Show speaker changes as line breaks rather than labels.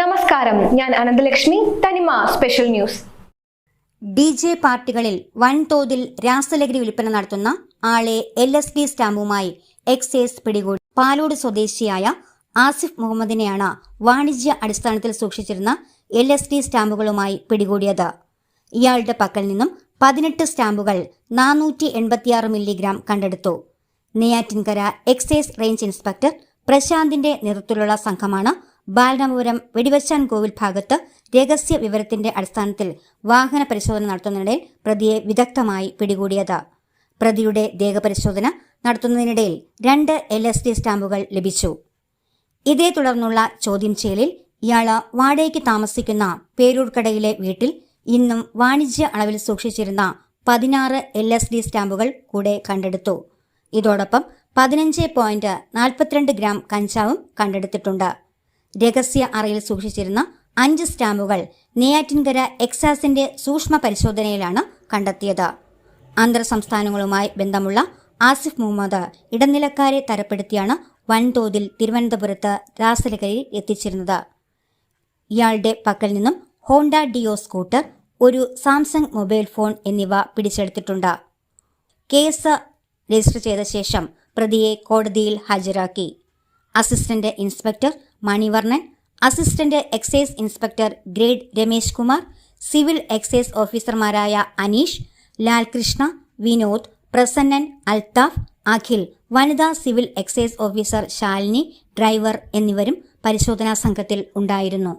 നമസ്കാരം. ഞാൻ അനന്തലക്ഷ്മി. തനിമ സ്പെഷ്യൽ ന്യൂസ്.
ഡി ജെ പാർട്ടികളിൽ വൻതോതിൽ രാസലഹരി വിൽപ്പന നടത്തുന്ന ആളെ എൽ എസ് ഡി സ്റ്റാമ്പുമായി എക്സൈസ് പിടികൂടി. പാലോട് സ്വദേശിയായ ആസിഫ് മുഹമ്മദിനെയാണ് വാണിജ്യ അടിസ്ഥാനത്തിൽ സൂക്ഷിച്ചിരുന്ന എൽ എസ് ഡി സ്റ്റാമ്പുകളുമായി പിടികൂടിയത്. ഇയാളുടെ പക്കൽ നിന്നും പതിനെട്ട് സ്റ്റാമ്പുകൾ നാനൂറ്റി എൺപത്തിയാറ് മില്ലിഗ്രാം കണ്ടെടുത്തു. നെയ്യാറ്റിൻകര എക്സൈസ് റേഞ്ച് ഇൻസ്പെക്ടർ പ്രശാന്തിന്റെ നേതൃത്വത്തിലുള്ള സംഘമാണ് ബാലരാമപുരം വെടിവച്ചാൻ കോവിൽ ഭാഗത്ത് രഹസ്യ വിവരത്തിന്റെ അടിസ്ഥാനത്തിൽ വാഹന പരിശോധന നടത്തുന്നതിനിടയിൽ പ്രതിയെ വിദഗ്ധമായി പിടികൂടിയത്. പ്രതിയുടെ ദേഹപരിശോധന നടത്തുന്നതിനിടയിൽ രണ്ട് എൽ എസ് ഡി സ്റ്റാമ്പുകൾ ലഭിച്ചു. ഇതേ തുടർന്നുള്ള ചോദ്യം ചെയ്യലിൽ ഇയാൾ വാടകയ്ക്ക് താമസിക്കുന്ന പേരൂർക്കടയിലെ വീട്ടിൽ ഇന്നും വാണിജ്യ അളവിൽ സൂക്ഷിച്ചിരുന്ന പതിനാറ് എൽ എസ് ഡി സ്റ്റാമ്പുകൾ കൂടെ കണ്ടെടുത്തു. ഇതോടൊപ്പം പതിനഞ്ച് പോയിന്റ് നാൽപ്പത്തിരണ്ട് ഗ്രാം കഞ്ചാവും കണ്ടെടുത്തിട്ടുണ്ട്. രഹസ്യ അറയിൽ സൂക്ഷിച്ചിരുന്ന അഞ്ച് സ്റ്റാമ്പുകൾ നെയ്യാറ്റിൻകര എക്സാസിന്റെ സൂക്ഷ്മ പരിശോധനയിലാണ് കണ്ടെത്തിയത്. അന്തർ സംസ്ഥാനങ്ങളുമായി ബന്ധമുള്ള ആസിഫ് മുഹമ്മദ് ഇടനിലക്കാരെ തരപ്പെടുത്തിയാണ് വൻതോതിൽ തിരുവനന്തപുരത്ത് രാസലകരിൽ എത്തിച്ചിരുന്നത്. ഇയാളുടെ പക്കൽ നിന്നും ഹോണ്ട ഡിയോ സ്കൂട്ടർ ഒരു സാംസങ് മൊബൈൽ ഫോൺ എന്നിവ പിടിച്ചെടുത്തിട്ടുണ്ട്. കേസ് രജിസ്റ്റർ ചെയ്ത ശേഷം പ്രതിയെ കോടതിയിൽ ഹാജരാക്കി. Assistant inspector Manivarnan assistant excise inspector grade Ramesh Kumar civil excise ഓഫീസർമാരായ അനീഷ് ലാൽകൃഷ്ണ വിനോദ് പ്രസന്നൻ അൽത്താഫ് അഖിൽ വനിതാ civil excise officer Shalini driver എന്നിവരും പരിശോധനാ സംഘത്തിൽ ഉണ്ടായിരുന്നു.